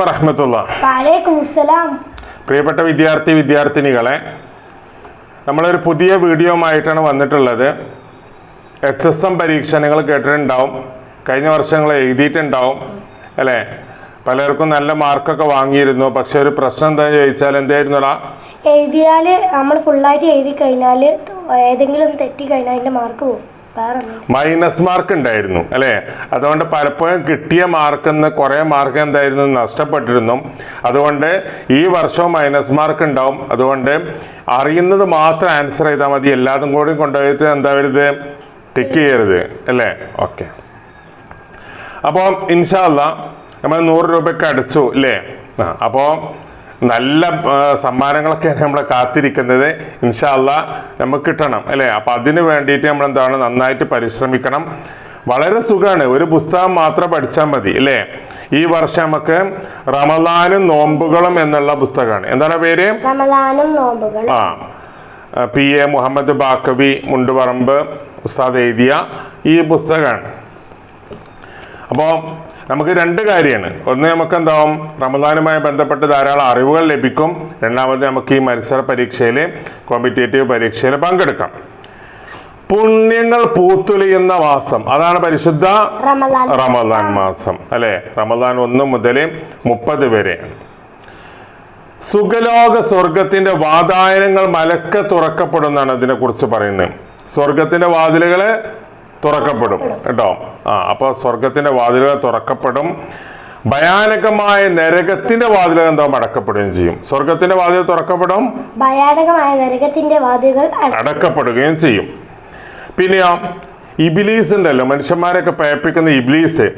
വറഹമത്തുള്ള. വാലേക്കും അസ്സലാം പ്രിയപ്പെട്ട വിദ്യാർത്ഥി വിദ്യാർത്ഥിനികളെ നമ്മളൊരു പുതിയ വീഡിയോ ആയിട്ടാണ് വന്നിട്ടുള്ളത്. എച്ച് എസ് എം പരീക്ഷ നിങ്ങൾ കേട്ടിട്ടുണ്ടാവും. കഴിഞ്ഞ വർഷങ്ങൾ എഴുതിയിട്ടുണ്ടാവും. അല്ലേ? പലർക്കും നല്ല മാർക്കൊക്കെ വാങ്ങിയിരുന്നു. പക്ഷെ ഒരു പ്രശ്നം എന്താണെന്ന് ചോദിച്ചാൽ എന്തായിരുന്നുടാ? എഴുതിയാൽ നമ്മൾ ഫുള്ളായിട്ട് എഴുതി കഴിഞ്ഞാൽ ഏതെങ്കിലും തെറ്റി കഴിഞ്ഞാൽ അതിന്റെ മാർക്ക് പോകും. മൈനസ് മാർക്ക് ഉണ്ടായിരുന്നു അല്ലേ? അതുകൊണ്ട് പലപ്പോഴും കിട്ടിയ മാർക്കിൽ കുറെ കുറേ മാർക്ക് എന്തായിരുന്നു നഷ്ടപ്പെട്ടിരുന്നു. അതുകൊണ്ട് ഈ വർഷവും മൈനസ് മാർക്ക് ഉണ്ടാവും. അതുകൊണ്ട് അറിയുന്നത് മാത്രം ആൻസർ ചെയ്താൽ മതി. എല്ലാതും കൂടി കൊണ്ടുപോയിട്ട് എന്താ വരുത് ടിക്ക് ചെയ്യരുത് അല്ലേ? ഓക്കെ അപ്പോൾ ഇൻഷാല്ല നമ്മൾ നൂറ് രൂപയ്ക്ക് അടിച്ചു അല്ലേ ആ അപ്പോൾ നല്ല സമ്മാനങ്ങളൊക്കെയാണ് നമ്മളെ കാത്തിരിക്കുന്നത്. ഇൻഷാല്ല നമുക്ക് കിട്ടണം അല്ലേ? അപ്പം അതിന് വേണ്ടിയിട്ട് നമ്മൾ എന്താണ് നന്നായിട്ട് പരിശ്രമിക്കണം. വളരെ സുഖമാണ് ഒരു പുസ്തകം മാത്രം പഠിച്ചാൽ മതി അല്ലേ? ഈ വർഷം നമുക്ക് റമദാനും നോമ്പുകളും എന്നുള്ള പുസ്തകമാണ്. എന്താണ് പേര്? ആ പി എ മുഹമ്മദ് ബാക്കവി മുണ്ടുപറമ്പ് ഉസ്താദ് എഴുതിയ ഈ പുസ്തകമാണ്. അപ്പോൾ നമുക്ക് രണ്ട് കാര്യമാണ്. ഒന്ന് നമുക്ക് എന്താവും റമദാനുമായി ബന്ധപ്പെട്ട് ധാരാളം അറിവുകൾ ലഭിക്കും. രണ്ടാമത് നമുക്ക് ഈ മത്സര പരീക്ഷയിൽ കോമ്പറ്റേറ്റീവ് പരീക്ഷയിൽ പങ്കെടുക്കാം. പുണ്യങ്ങൾ പൂത്തുലിയുന്ന മാസം. അതാണ് പരിശുദ്ധ റമദാൻ മാസം. അല്ലെ? റമദാൻ ഒന്ന് മുതൽ മുപ്പത് വരെ. സുഖലോക സ്വർഗത്തിന്റെ വാതായനങ്ങൾ മലക്ക തുറക്കപ്പെടുന്നതാണ് ഇതിനെ കുറിച്ച് പറയുന്നത്. സ്വർഗത്തിന്റെ വാതിലുകൾ തുറക്കപ്പെടും. കേട്ടോ? ആ അപ്പൊ സ്വർഗത്തിന്റെ വാതിലുകൾ തുറക്കപ്പെടും. ഭയാനകമായ നരകത്തിന്റെ വാതിലുകൾ എന്താ അടക്കപ്പെടുകയും ചെയ്യും. സ്വർഗത്തിന്റെ വാതിൽ തുറക്കപ്പെടും. ഭയാനകമായ നരകത്തിന്റെ വാതിലുകൾ അടക്കപ്പെടുകയും ചെയ്യും. പിന്നെയോ ഇബിലീസ് ഉണ്ടല്ലോ മനുഷ്യന്മാരൊക്കെ പേപ്പിക്കുന്ന ഇബിലീസ്.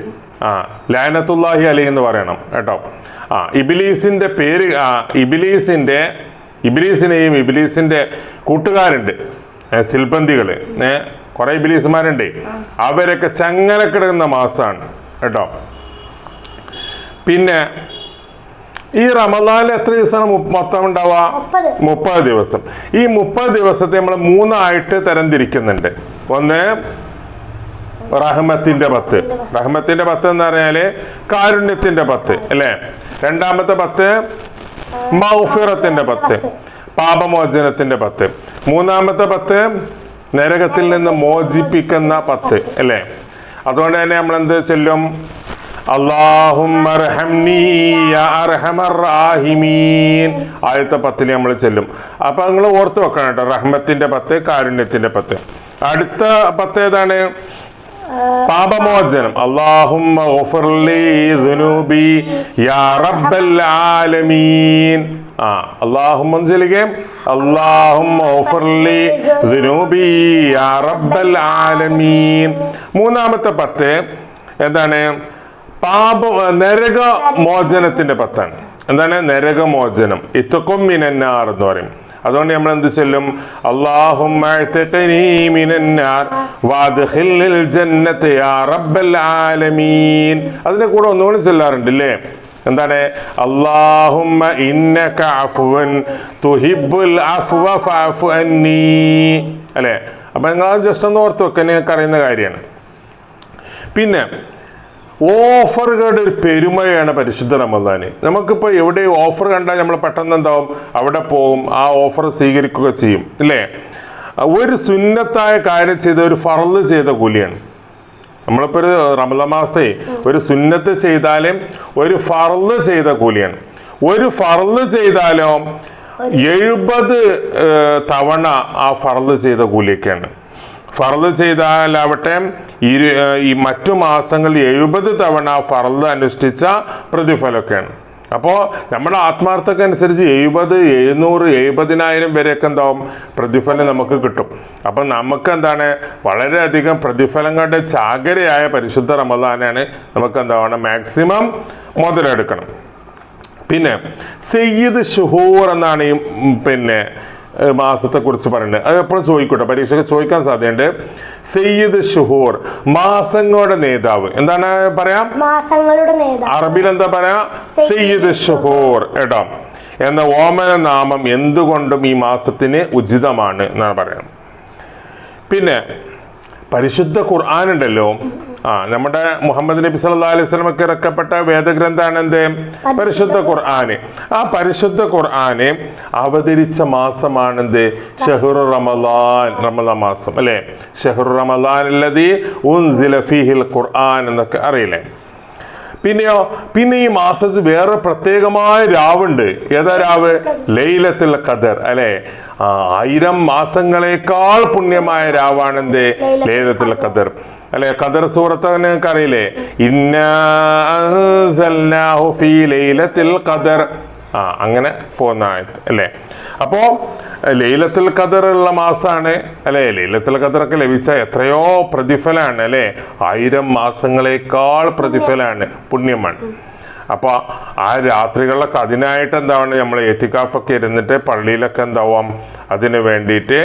ആ ലാനത്തുല്ലാഹി അലി എന്ന് പറയണം കേട്ടോ? ആ ഇബിലീസിന്റെ പേര് ആ ഇബിലീസിന്റെ ഇബിലീസിനെയും ഇബിലീസിന്റെ കൂട്ടുകാരുണ്ട് ഏ, സിൽബന്തികൾ ഏ കുറെ ബിലീസുമാരുണ്ട്. അവരൊക്കെ ചങ്ങല കിടക്കുന്ന മാസമാണ് കേട്ടോ? പിന്നെ ഈ റമദാനിൽ എത്ര ദിവസമാണ് മൊത്തം ഉണ്ടാവുക? മുപ്പത്. ദിവസം. ഈ മുപ്പത് ദിവസത്തെ നമ്മൾ മൂന്നായിട്ട് തരംതിരിക്കുന്നുണ്ട്. ഒന്ന് റഹ്മത്തിന്റെ പത്ത്. റഹ്മത്തിന്റെ പത്ത് എന്ന് പറഞ്ഞാൽ കാരുണ്യത്തിന്റെ പത്ത് അല്ലേ? രണ്ടാമത്തെ പത്ത് മൗഫിറത്തിന്റെ പത്ത്. പാപമോചനത്തിന്റെ പത്ത്. മൂന്നാമത്തെ പത്ത് നരകത്തിൽ നിന്ന് മോചിപ്പിക്കുന്ന പത്ത് അല്ലേ? അതുകൊണ്ട് തന്നെ നമ്മൾ എന്ത് ചെല്ലും ആദ്യത്തെ പത്തിൽ നമ്മൾ ചെല്ലും. അപ്പൊ നിങ്ങൾ ഓർത്ത് വെക്കണം കേട്ടോ റഹ്മത്തിന്റെ പത്ത് കാരുണ്യത്തിന്റെ പത്ത്. അടുത്ത പത്ത് ഏതാണ്? പാപമോചനം. അള്ളാഹുമ്മ ആ റബ്ബൽ ആലമീൻ. മൂന്നാമത്തെ പത്ത് എന്താണ്? പാപ നരക മോചനത്തിന്റെ പത്താണ്. എന്താണ്? നരകമോചനം ഇത്തക്കും മിനന്നാർ എന്ന് പറയും. അതുകൊണ്ട് നമ്മൾ എന്ത് ചെല്ലും? ആലമീൻ. അതിന്റെ കൂടെ ഒന്നുകൂടി ചെല്ലാറുണ്ട് അല്ലേ എന്താണ്? അള്ളാഹുമ്മ ഇന്നക അല്ലേ? അപ്പൊ നിങ്ങൾ ജസ്റ്റ് ഒന്ന് ഓർത്ത് വെക്കാൻ നിങ്ങൾക്ക് അറിയുന്ന കാര്യമാണ്. പിന്നെ ഓഫറുകളുടെ ഒരു പെരുമയാണ് പരിശുദ്ധ റമദാന്. നമുക്കിപ്പോൾ എവിടെ ഓഫർ കണ്ടാൽ നമ്മൾ പെട്ടെന്ന് എന്താവും? അവിടെ പോകും ആ ഓഫർ സ്വീകരിക്കുക ചെയ്യും. അല്ലേ ഒരു സുന്നത്തായ കാര്യം ചെയ്ത ഒരു ഫറൽ ചെയ്ത കൂലിയാണ്. നമ്മളിപ്പോൾ ഒരു റമദ മാസത്തെ ഒരു സുന്നത്ത് ചെയ്താലും ഒരു ഫറൽ ചെയ്ത കൂലിയാണ്. ഒരു ഫറൽ ചെയ്താലോ എഴുപത് തവണ ആ ഫറൽ ചെയ്ത കൂലിയൊക്കെയാണ്. ഫറൽ ചെയ്താലാവട്ടെ ഈ മറ്റു മാസങ്ങളിൽ എഴുപത് തവണ ഫറൽ അനുഷ്ഠിച്ച പ്രതിഫലമൊക്കെയാണ്. അപ്പോൾ നമ്മുടെ ആത്മാർത്ഥക്ക് അനുസരിച്ച് എഴുപത് എഴുന്നൂറ് എഴുപതിനായിരം വരെയൊക്കെ എന്താവും? പ്രതിഫലം നമുക്ക് കിട്ടും. അപ്പം നമുക്ക് എന്താണ് വളരെയധികം പ്രതിഫലങ്ങളുടെ ചാകരയായ പരിശുദ്ധ റമദാനാണ് നമുക്ക് എന്താവണം മാക്സിമം മുതലെടുക്കണം. പിന്നെ സയ്യിദ് ഷുഹൂർ എന്നാണ് ഈ പിന്നെ മാസത്തെക്കുറിച്ച് പറയുന്നത് അത് എപ്പോഴും ചോദിക്കട്ടെ പരീക്ഷയ്ക്ക് ചോദിക്കാൻ സാധ്യതയുണ്ട്. സയ്യിദ് ഷുഹൂർ മാസങ്ങളുടെ നേതാവ്. എന്താണ് പറയാം? മാസങ്ങളുടെ നേതാവ്. അറബിൽ എന്താ പറയാ? സയ്യിദ് ഷുഹൂർ കേട്ടോ എന്ന ഓമന നാമം എന്തുകൊണ്ടും ഈ മാസത്തിന് ഉചിതമാണ് എന്നാണ് പറയുന്നത് പിന്നെ പരിശുദ്ധ ഖുർആൻ ഉണ്ടല്ലോ. ആ നമ്മുടെ മുഹമ്മദ് നബി സല്ലാ അലൈഹി സ്വലമക്ക് ഇറക്കപ്പെട്ട വേദഗ്രന്ഥാണ് എന്ത് പരിശുദ്ധ ഖുർആന്. ആ പരിശുദ്ധ ഖുർആന് അവതരിച്ച മാസമാണ് എന്ത് ഷെഹ്റു റമദാൻ. റമലാൻ മാസം അല്ലേ? ഷെഹ്റു റമദാൻ അല്ലതി ഉൻസില ഫീഹിൽ ഖുർആൻ എന്നൊക്കെ അറിയില്ലേ? പിന്നെയോ പിന്നെ ഈ മാസത്തിൽ വേറെ പ്രത്യേകമായ രാവുണ്ട്. ഏതാ രാവ്? ലൈലത്തുൽ ഖദർ അല്ലെ? ആയിരം മാസങ്ങളേക്കാൾ പുണ്യമായ രാവാണ് എന്ത് ലൈലത്തുൽ ഖദർ. അല്ലെ? ഖദർ സൂറത്ത് നിങ്ങൾക്ക് അറിയില്ലേ ഇന്നലത്തിൽ ഖദർ. ആ അങ്ങനെ പോകുന്ന അല്ലേ? അപ്പോ ലൈലത്തുൽ ഖദർ ഉള്ള മാസമാണ് അല്ലേ? ലൈലത്തുൽ ഖദറൊക്കെ ലഭിച്ച എത്രയോ പ്രതിഫലമാണ് അല്ലേ? ആയിരം മാസങ്ങളെക്കാൾ പ്രതിഫലമാണ് പുണ്യമാണ്. അപ്പോൾ ആ രാത്രികളിലൊക്കെ അതിനായിട്ട് എന്താണ് നമ്മൾ എത്തിക്കാഫൊക്കെ ഇരുന്നിട്ട് പള്ളിയിലൊക്കെ എന്താവാം? അതിന് വേണ്ടിയിട്ട്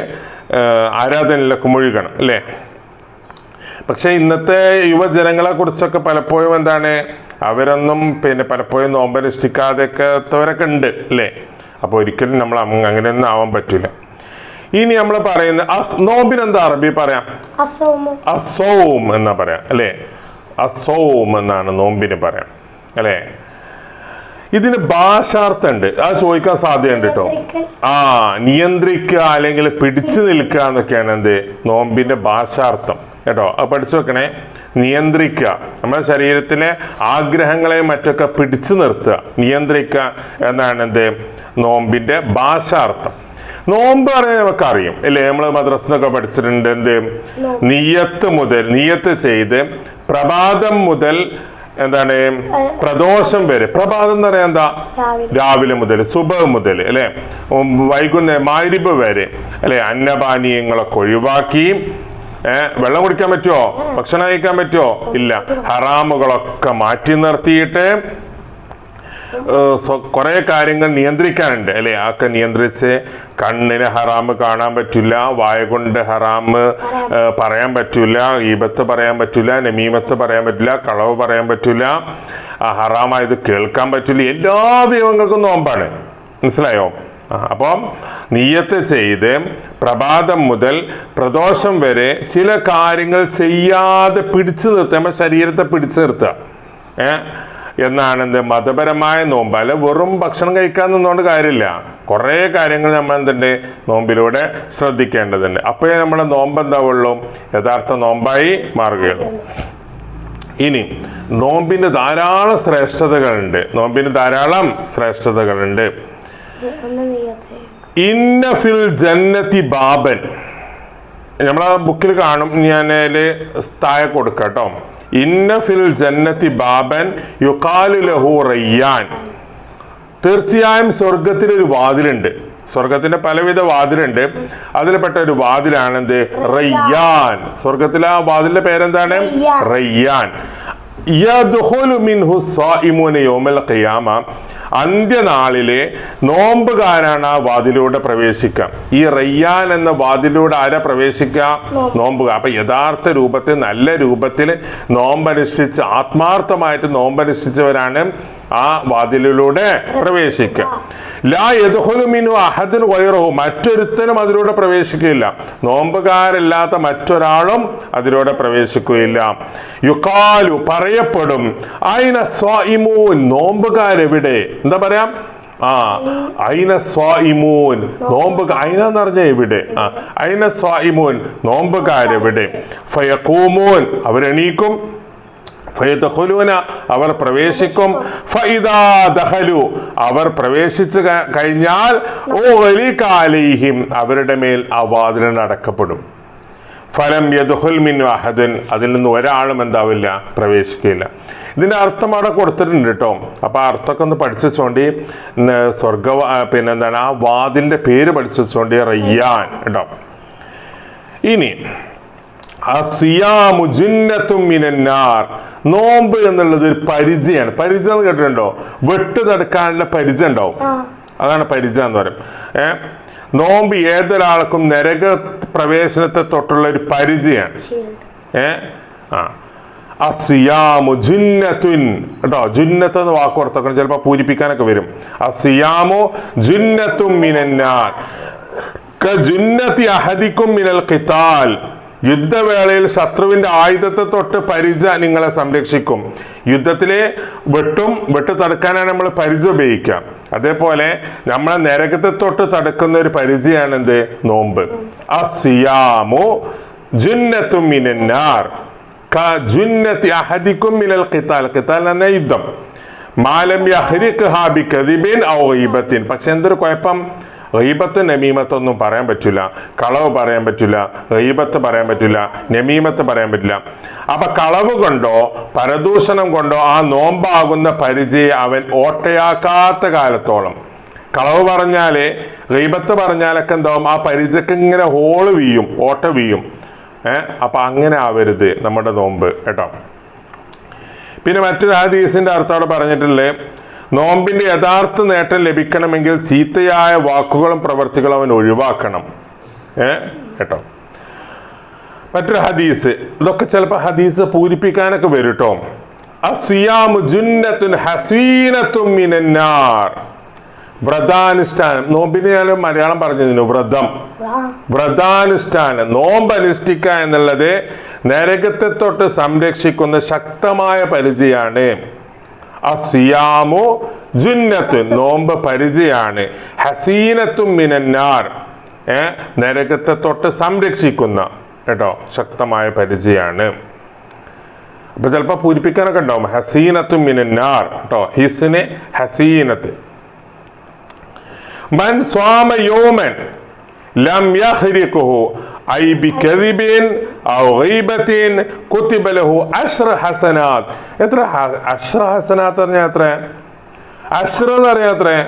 ആരാധനയിലൊക്കെ മുഴുകണം അല്ലേ? പക്ഷെ ഇന്നത്തെ യുവജനങ്ങളെ കുറിച്ചൊക്കെ പലപ്പോഴും എന്താണ് അവരൊന്നും പിന്നെ പലപ്പോഴും നോമ്പനുഷ്ഠിക്കാതെയൊക്കെ ഉണ്ട് അല്ലേ? അപ്പോൾ ഒരിക്കലും നമ്മൾ അങ്ങ- അങ്ങനെയൊന്നും ആവാൻ പറ്റില്ല. ഇനി നമ്മൾ പറയുന്ന നോമ്പിനെന്താ അറബി പറയാം? അസോം എന്നാ പറയാം അല്ലേ? അസോം എന്നാണ് നോമ്പിന് പറയാം അല്ലേ? ഇതിന് ഭാഷാർത്ഥം ഉണ്ട് അത് ചോദിക്കാൻ സാധ്യതയുണ്ട് കേട്ടോ. ആ നിയന്ത്രിക്കുക അല്ലെങ്കിൽ പിടിച്ചു നിൽക്കുക എന്നൊക്കെയാണ് എന്ത്? നോമ്പിന്റെ ഭാഷാർത്ഥം. കേട്ടോ. അത് പഠിച്ചു വെക്കണേ. നിയന്ത്രിക്കുക. നമ്മുടെ ശരീരത്തിലെ ആഗ്രഹങ്ങളെ മറ്റൊക്കെ പിടിച്ചു നിർത്തുക. നിയന്ത്രിക്കുക എന്നാണ് എന്ത്? നോമ്പിന്റെ ഭാഷാർത്ഥം. നോമ്പ് പറയാൻ നമുക്ക് അറിയും അല്ലേ? നമ്മൾ മദ്രസിനൊക്കെ പഠിച്ചിട്ടുണ്ട് എന്ത്? നിയത്ത് മുതൽ നിയത്ത് ചെയ്ത് പ്രഭാതം മുതൽ എന്താണ്? പ്രദോഷം വരെ. പ്രഭാതം എന്ന് പറയാൻ എന്താ? രാവിലെ. മുതൽ സുബ മുതൽ അല്ലെ? വൈകുന്നേരം മാരിബ് വരെ അല്ലെ? അന്നപാനീയങ്ങളൊക്കെ ഒഴിവാക്കി ഏഹ് വെള്ളം കുടിക്കാൻ പറ്റുമോ ഭക്ഷണം കഴിക്കാൻ പറ്റുമോ ഇല്ല. ഹറാമുകളൊക്കെ മാറ്റി നിർത്തിയിട്ട് കുറെ കാര്യങ്ങൾ നിയന്ത്രിക്കാനുണ്ട് അല്ലെ? ആക്ക നിയന്ത്രിച്ച് കണ്ണിന് ഹറാമ് കാണാൻ പറ്റില്ല വായ കൊണ്ട് ഹറാമ് പറയാൻ പറ്റില്ല ഈബത്ത് പറയാൻ പറ്റില്ല നമീമത്ത് പറയാൻ പറ്റില്ല കളവ് പറയാൻ പറ്റില്ല. ഹറാമായത് കേൾക്കാൻ പറ്റില്ല. എല്ലാ ദൈവങ്ങൾക്കും നോമ്പാണ്. മനസ്സിലായോ? അപ്പം നീയത്ത് ചെയ്ത് പ്രഭാതം മുതൽ പ്രദോഷം വരെ ചില കാര്യങ്ങൾ ചെയ്യാതെ പിടിച്ചു നിർത്തുക നമ്മുടെ ശരീരത്തെ പിടിച്ചു നിർത്തുക. ഏ? എന്നാണ് എന്ത്? മതപരമായ നോമ്പ്. അല്ല വെറും ഭക്ഷണം കഴിക്കാൻ നിന്നുകൊണ്ട് കാര്യമില്ല. കുറേ കാര്യങ്ങൾ നമ്മൾ എന്തുണ്ട്? നോമ്പിലൂടെ ശ്രദ്ധിക്കേണ്ടതുണ്ട്. അപ്പോഴേ നമ്മുടെ നോമ്പ് എന്താവുള്ളൂ? യഥാർത്ഥ നോമ്പായി മാറുകയുള്ളൂ. ഇനി നോമ്പിന് ധാരാളം ശ്രേഷ്ഠതകളുണ്ട്. നോമ്പിന് ധാരാളം ശ്രേഷ്ഠതകളുണ്ട്. ഒന്ന് നീയത്തെ ഇന്ന ഫിൽ ജന്നത്തി ബാബൻ. നമ്മളെ ബുക്കിൽ കാണും ഞാൻ താഴെ കൊടുക്കാം കേട്ടോ. ഇന്നഫിൽ ജന്നത്തി ബാബൻ യുക്കാലു ലഹു റയ്യാൻ. തീർച്ചയായും സ്വർഗത്തിൽ ഒരു വാതിലുണ്ട്. സ്വർഗത്തിന്റെ പലവിധ വാതിലുണ്ട്. അതിൽപ്പെട്ട ഒരു വാതിലാണെന്ത്? റയ്യാൻ. സ്വർഗത്തിലെ ആ വാതിലിന്റെ പേരെന്താണ്? റയ്യാൻ. യദ്ഖുലു മിൻഹു സ്വാഇമൂന യൗമൽ ഖിയാമ. അന്ത്യനാളിലെ നോമ്പുകാരാണ് ആ വാതിലൂടെ പ്രവേശിക്കുക. ഈ റയ്യാൻ എന്ന വാതിലൂടെ ആരാ പ്രവേശിക്കുക? നോമ്പ്. നോമ്പുക. അപ്പൊ യഥാർത്ഥ രൂപത്തിൽ നല്ല രൂപത്തിൽ നോമ്പനുഷ്ഠിച്ച് ആത്മാർത്ഥമായിട്ട് നോമ്പനുഷ്ഠിച്ചവരാണ് ആ വാതിലിലൂടെ പ്രവേശിക്കുക ലാ യദ്ഖുലു മിൻഹു അഹദുൻ ഗൈറഹു. മറ്റൊരുത്തനും അതിലൂടെ പ്രവേശിക്കുകയില്ല. നോമ്പുകാരല്ലാത്ത മറ്റൊരാളും അതിലൂടെ പ്രവേശിക്കുകയില്ല. യുക്കാലു പറയപ്പെടും അയിന സ്വാഇമൂൻ. നോമ്പുകാരെവിടെ? എന്താ പറയാം? ആ അയിന സ്വാഇമൂൻ. നോമ്പ് അയിന എന്ന് പറഞ്ഞ എവിടെ? ആ അയിന സ്വാഇമൂൻ. നോമ്പുകാരെവിടെ? ഫയക്കൂമൂൻ അവരെണീക്കും. ഫയദ്ഖുലൂന അവർ പ്രവേശിക്കും. ഫൈദാ ദഹലു അവർ പ്രവേശിച്ചു കഴിഞ്ഞാൽ വലി അലൈഹിം അവരുടെ മേൽ ആ വാതിലിന് അടക്കപ്പെടും. ഫലം യദുഹുൽ മിൻ വാഹദൻ അതിൽ നിന്ന് ഒരാളും എന്താവില്ല പ്രവേശിക്കില്ല ഇതിന്റെ അർത്ഥം അവിടെ കൊടുത്തിട്ടുണ്ട് കേട്ടോ. അപ്പോൾ ആ അർത്ഥമൊക്കെ ഒന്ന് പഠിച്ചുകൊണ്ട് സ്വർഗ പിന്നെ എന്താണ് ആ വാതിന്റെ പേര് പഠിച്ചുകൊണ്ട് റയ്യാൻ കേട്ടോ. ഇനി മിനന്നാർ. നോമ്പ് എന്നുള്ളത് ഒരു പരിചയാണ്. പരിചയം എന്ന് കേട്ടിട്ടുണ്ടോ? വെട്ട് തടുക്കാനുള്ള പരിചയം ഉണ്ടാവും. അതാണ് പരിചയം എന്ന് പറയും. ഏർ നോമ്പ് ഏതൊരാൾക്കും നരക പ്രവേശനത്തെ തൊട്ടുള്ള ഒരു പരിചയമാണ് ശരിയുണ്ട് ഏ? ആ. അസിയാമു ജുന്നത്തുൻ. കേട്ടോ ജുന്നത്ത് എന്ന് വാക്ക് ഓർത്തൊക്കെ ചിലപ്പോൾ പൂരിപ്പിക്കാനൊക്കെ വരും. അസിയാമു ജുന്നത്തും മിനന്നാർ. ജുന്നത്തി അഹദിക്കും മിനൽ ഖിതാൽ യുദ്ധവേളയിൽ ശത്രുവിന്റെ ആയുധത്തെ തൊട്ട് പരിച നിങ്ങളെ സംരക്ഷിക്കും. യുദ്ധത്തിലെ വെട്ടും വെട്ട് തടുക്കാനാണ് നമ്മൾ പരിച ഉപയോഗിക്കുക. അതേപോലെ നമ്മളെ നരകത്തെ തൊട്ട് തടുക്കുന്ന ഒരു പരിചയാണ് എന്ത് നോമ്പ്. അസിയാമു മിനന്നാർ. മിനൽ യുദ്ധം. മാലം കദിബിൻ ഔ പക്ഷെ എന്തൊരു കുഴപ്പം? ഗീബത്ത് നമീമത്തൊന്നും പറയാൻ പറ്റില്ല. കളവ് പറയാൻ പറ്റില്ല. റീബത്ത് പറയാൻ പറ്റില്ല. നമീമത്ത് പറയാൻ പറ്റില്ല. അപ്പൊ കളവ് കൊണ്ടോ പരദൂഷണം കൊണ്ടോ ആ നോമ്പാകുന്ന പരിചയം അവൻ ഓട്ടയാക്കാത്ത കാലത്തോളം. കളവ് പറഞ്ഞാൽ റീബത്ത് പറഞ്ഞാലൊക്കെ എന്താവും? ആ പരിചയക്ക് ഇങ്ങനെ ഹോൾ വീയും ഓട്ട വീയും. ഏഹ് അപ്പൊ അങ്ങനെ ആവരുത് നമ്മുടെ നോമ്പ് കേട്ടോ. പിന്നെ മറ്റൊരു ഹദീസിന്റെ അർത്ഥം അവിടെ പറഞ്ഞിട്ടുള്ളത് നോമ്പിന്റെ യഥാർത്ഥ നേട്ടം ലഭിക്കണമെങ്കിൽ ചീത്തയായ വാക്കുകളും പ്രവർത്തികളും അവൻ ഒഴിവാക്കണം. ഏ? കേട്ടോ? മറ്റൊരു ഹദീസ്. ഇതൊക്കെ ചിലപ്പോൾ ഹദീസ് പൂരിപ്പിക്കാനൊക്കെ വരും കേട്ടോ വ്രതാനുഷ്ഠാനം. നോമ്പിന് ഞാൻ മലയാളം പറഞ്ഞതിനു വ്രതം. വ്രതാനുഷ്ഠാനം. നോമ്പ് അനുഷ്ഠിക്കുക എന്നുള്ളത് നരകത്തെ തൊട്ട് സംരക്ഷിക്കുന്ന ശക്തമായ പരിചയാണ് അസിയാമു ജുന്നത്തുൻ നോമ്പ് പരിചയാണ്. ഹസീനത്തും മിനന്നാർ ഏ നരകത്തെ തൊട്ട് സംരക്ഷിക്കുന്ന കേട്ടോ ശക്തമായ പരിചയാണ്. അപ്പൊ ചിലപ്പോൾ പൂരിപ്പിക്കാനൊക്കെ ഉണ്ടാവും. ഹസീനത്തും മിനന്നാർ കേട്ടോ ഹിസിന് ഹസീനത്ത്. മൻ സ്വാമ യോമൻ ലം യഹ്രിഖുഹു ഐ ബികദിബിൻ ഔ ഗീബത്തിൻ കുതിബ ലഹു അശ്ര ഹസനാത്ത് എത്ര അശ്ര ഹസനാത്ത് പറഞ്ഞാൽ എത്ര അശ്ര എന്ന് പറഞ്ഞാൽ എത്ര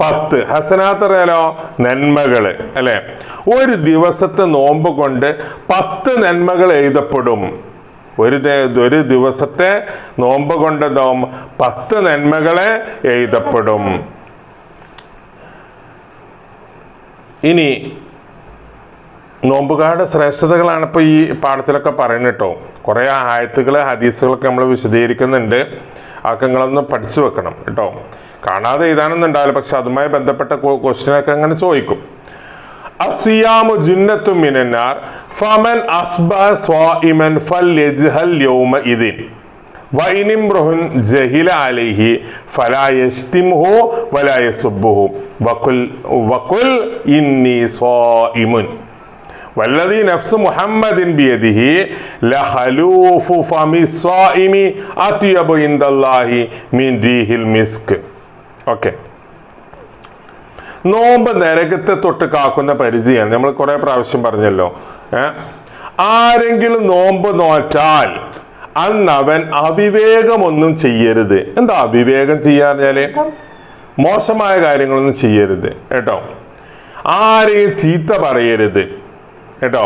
പത്ത്. ഹസനാത്ത് അറിയാലോ? നന്മകൾ അല്ലെ? ഒരു ദിവസത്തെ നോമ്പ് കൊണ്ട് പത്ത് നന്മകൾ എഴുതപ്പെടും. ഒരു ഒരു ദിവസത്തെ നോമ്പ് കൊണ്ട് നോം പത്ത് നന്മകളെ എഴുതപ്പെടും. ഇനി നോമ്പുകാരുടെ ശ്രേഷ്ഠതകളാണ് ഇപ്പോൾ ഈ പാഠത്തിലൊക്കെ പറയുന്നത് കേട്ടോ. കുറേ ആയത്തുകൾ ഹദീസുകളൊക്കെ നമ്മൾ വിശദീകരിക്കുന്നുണ്ട്. അതൊക്കെ നിങ്ങളൊന്ന് പഠിച്ചു വെക്കണം കേട്ടോ. കാണാതെ എഴുതാനൊന്നും ഉണ്ടാവില്ല പക്ഷെ അതുമായി ബന്ധപ്പെട്ട ക്വസ്റ്റ്യനൊക്കെ അങ്ങനെ ചോദിക്കും. അസിയാമു ജുന്നത്തു മിനന്നാർ ഫമൻ സ്വാഇമൻ വൈനിംറുഹുൻ ജഹില അലൈഹി വഖുൽ വഖുൽ ഇന്നി വല്ലതി നഫ്സ് മുഹമ്മദിൻ ബിയദിഹി ലഹലൂഫു ഫമി സ്വാഇമി അത്യബു ഇന്ദല്ലാഹി മിൻ റീഹിൽ മിസ്ക്. ഓക്കെ. നോമ്പ് നരകത്തെ തൊട്ട് കാക്കുന്ന പരിചയമാണ്. നമ്മൾ കുറേ പ്രാവശ്യം പറഞ്ഞല്ലോ. ആരെങ്കിലും നോമ്പ് നോറ്റാൽ അന്നവൻ അവിവേകമൊന്നും ചെയ്യരുത്. എന്താ അവിവേകം ചെയ്യാഞ്ഞാൽ മോശമായ കാര്യങ്ങളൊന്നും ചെയ്യരുത്. കേട്ടോ? ആരെയും ചീത്ത പറയരുത്. കേട്ടോ?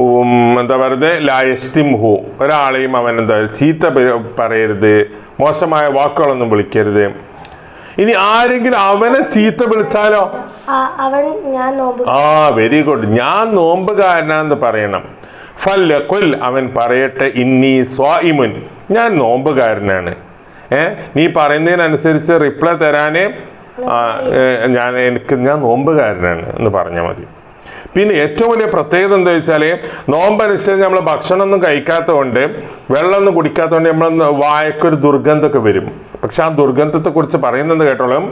ഉം, എന്താ പറയുന്നത്? ലായസ്തിംഹു ഒരാളെയും അവൻ എന്താ ചീത്ത പറയരുത്. മോശമായ വാക്കുകളൊന്നും വിളിക്കരുത്. ഇനി ആരെങ്കിലും അവനെ ചീത്ത വിളിച്ചാലോ? ആ, വെരി ഗുഡ് ഞാൻ നോമ്പുകാരനാന്ന് പറയണം. ഫല്ല കൊൽ അവൻ പറയട്ടെ ഇന്നി സ്വായിമുൻ ഞാൻ നോമ്പുകാരനാണ്. ഏ നീ പറയുന്നതിനനുസരിച്ച് റിപ്ലൈ തരാനേ ഞാൻ എനിക്ക് ഞാൻ നോമ്പുകാരനാണ് എന്ന് പറഞ്ഞാൽ മതി. പിന്നെ ഏറ്റവും വലിയ പ്രത്യേകത എന്താ വെച്ചാൽ നോമ്പനുസരിച്ച് നമ്മൾ ഭക്ഷണമൊന്നും കഴിക്കാത്തതുകൊണ്ട് വെള്ളമൊന്നും കുടിക്കാത്തതുകൊണ്ട് നമ്മൾ വായക്കൊരു ദുർഗന്ധമൊക്കെ വരും. പക്ഷെ ആ ദുർഗന്ധത്തെ കുറിച്ച് പറയുന്നത് കേട്ടോളും?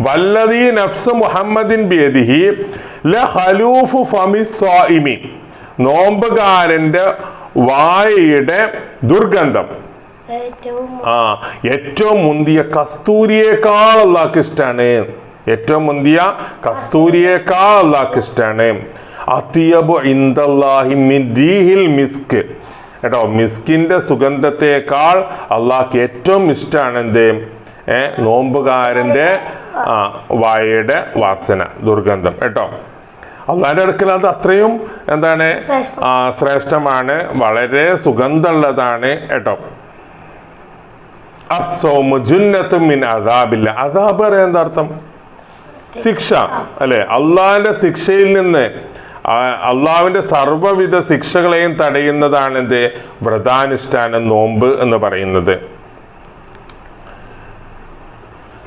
വല്ലതീ നഫ്സ് മുഹമ്മദിൻ ബിയദിഹി ല ഹലൂഫു ഫമി സ്വാഇമി നോമ്പുകാരന്റെ വായയുടെ ദുർഗന്ധം. ആ ഏറ്റവും മുന്തിയ കസ്തൂരിയേക്കാൾ അള്ളാഹ്ക്ക് ഇഷ്ടമാണ് ഏറ്റവും മുന്തിയ കസ്തൂരിയേക്കാൾ അള്ളാഹ്ക്ക് ഇഷ്ടാണ്. അത്തിയബു ഇന്ദല്ലാഹി മിസ്ക്. കേട്ടോ മിസ്കിന്റെ സുഗന്ധത്തെക്കാൾ അള്ളാഹ്ക്ക് ഏറ്റവും ഇഷ്ടമാണ് എന്ത് ഏർ നോമ്പുകാരന്റെ ആ വായയുടെ വാസന ദുർഗന്ധം. കേട്ടോ അള്ളാന്റെ അടുക്കൽ അത് അത്രയും എന്താണ് ആ ശ്രേഷ്ഠമാണ് വളരെ സുഗന്ധമുള്ളതാണ്. കേട്ടോ അസോമു ജുന്നത്തും മിൻ അദാബില്ല. അദാബ് പറയാൻ എന്താ അർത്ഥം? ശിക്ഷ. അല്ലെ? അള്ളാഹിന്റെ ശിക്ഷയിൽ നിന്ന് ആ, അള്ളാഹുവിന്റെ സർവവിധ ശിക്ഷകളെയും തടയുന്നതാണ് എന്ത് വ്രതാനുഷ്ഠാന നോമ്പ് എന്ന് പറയുന്നത്.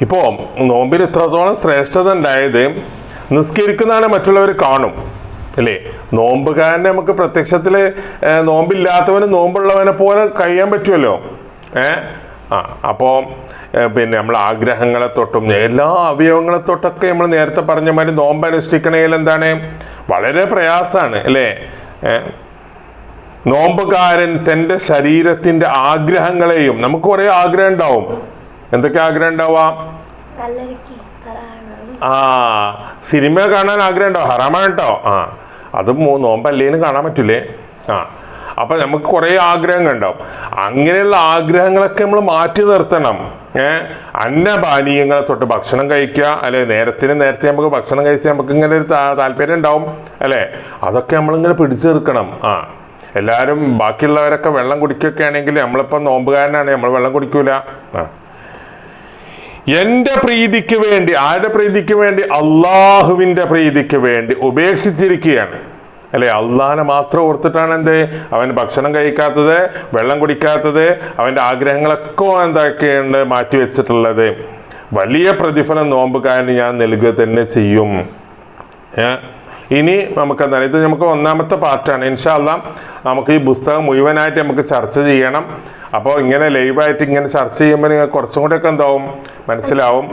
ഇപ്പോ നോമ്പിൽ ഇത്രത്തോളം ശ്രേഷ്ഠത ഉണ്ടായത് നിസ്കരിക്കുന്നതാണ് മറ്റുള്ളവർ കാണും അല്ലേ? നോമ്പുകാരനെ നമുക്ക് പ്രത്യക്ഷത്തിൽ നോമ്പില്ലാത്തവന് നോമ്പുള്ളവനെ പോലെ കഴിയാൻ പറ്റുമല്ലോ ഏ? ആ അപ്പോൾ പിന്നെ നമ്മൾ ആഗ്രഹങ്ങളെ തൊട്ടും എല്ലാ അവയവങ്ങളെ തൊട്ടൊക്കെ നമ്മൾ നേരത്തെ പറഞ്ഞ മാതിരി നോമ്പ് അനുഷ്ഠിക്കണേൽ എന്താണ്? വളരെ പ്രയാസമാണ് അല്ലേ? നോമ്പുകാരൻ തന്റെ ശരീരത്തിന്റെ ആഗ്രഹങ്ങളെയും നമുക്ക് കുറേ ആഗ്രഹം ഉണ്ടാവും. എന്തൊക്കെ ആഗ്രഹം ഉണ്ടാവാം ആ സിനിമ കാണാൻ ആഗ്രഹം ഉണ്ടാവും. ഹറാമാണ് കേട്ടോ. ആ അതും നോമ്പല്ലേന്ന് നോമ്പല്ലേലും കാണാൻ പറ്റൂലേ? ആ അപ്പം നമുക്ക് കുറേ ആഗ്രഹങ്ങൾ ഉണ്ടാവും. അങ്ങനെയുള്ള ആഗ്രഹങ്ങളൊക്കെ നമ്മൾ മാറ്റി നിർത്തണം. ഏഹ് അന്നപാനീയങ്ങളെ തൊട്ട് ഭക്ഷണം കഴിക്കുക. അല്ലെ നേരത്തിന് നേരത്തെ നമുക്ക് ഭക്ഷണം കഴിച്ചാൽ നമുക്ക് ഇങ്ങനെ ഒരു താല്പര്യം ഉണ്ടാവും. അല്ലേ? അതൊക്കെ നമ്മളിങ്ങനെ പിടിച്ചു നിർക്കണം ആ. എല്ലാവരും ബാക്കിയുള്ളവരൊക്കെ വെള്ളം കുടിക്കുകയൊക്കെ ആണെങ്കിൽ നമ്മളിപ്പോൾ നോമ്പുകാരനാണ്. നമ്മൾ വെള്ളം കുടിക്കൂല. എന്റെ പ്രീതിക്ക് വേണ്ടി ആരുടെ പ്രീതിക്ക് വേണ്ടി? അള്ളാഹുവിന്റെ പ്രീതിക്ക് വേണ്ടി ഉപേക്ഷിച്ചിരിക്കുകയാണ്. അല്ലെ അള്ളാഹിനെ മാത്രം ഓർത്തിട്ടാണ് എന്ത്? അവൻ ഭക്ഷണം കഴിക്കാത്തത് വെള്ളം കുടിക്കാത്തത് അവന്റെ ആഗ്രഹങ്ങളൊക്കെ എന്തൊക്കെയുണ്ട് മാറ്റി വെച്ചിട്ടുള്ളത്? വലിയ പ്രതിഫലം നോമ്പുകാരന് ഞാൻ നൽകുക തന്നെ ചെയ്യും? ഇനി നമുക്ക് എന്താണ്? ഇത് നമുക്ക് ഒന്നാമത്തെ പാർട്ടാണ്. ഇൻഷാല്ല നമുക്ക് ഈ പുസ്തകം മുഴുവനായിട്ട് നമുക്ക് ചർച്ച ചെയ്യണം. അപ്പോൾ ഇങ്ങനെ ലൈവായിട്ട് ഇങ്ങനെ ചർച്ച ചെയ്യുമ്പോൾ നിങ്ങൾ കുറച്ചും കൂടെയൊക്കെ എന്താവും? മനസ്സിലാവും.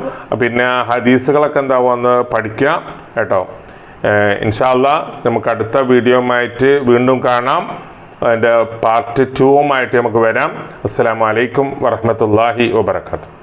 പിന്നെ ഹദീസുകളൊക്കെ എന്താവും? ഒന്ന് പഠിക്കുക കേട്ടോ. ഇൻഷാല്ല നമുക്ക് അടുത്ത വീഡിയോയുമായിട്ട് വീണ്ടും കാണാം. അതിന്റെ പാർട്ട് ടുവുമായിട്ട് നമുക്ക് വരാം. അസ്സാം വലൈക്കും വറഹമത്തല്ലാഹി വാബർക്കാത്തു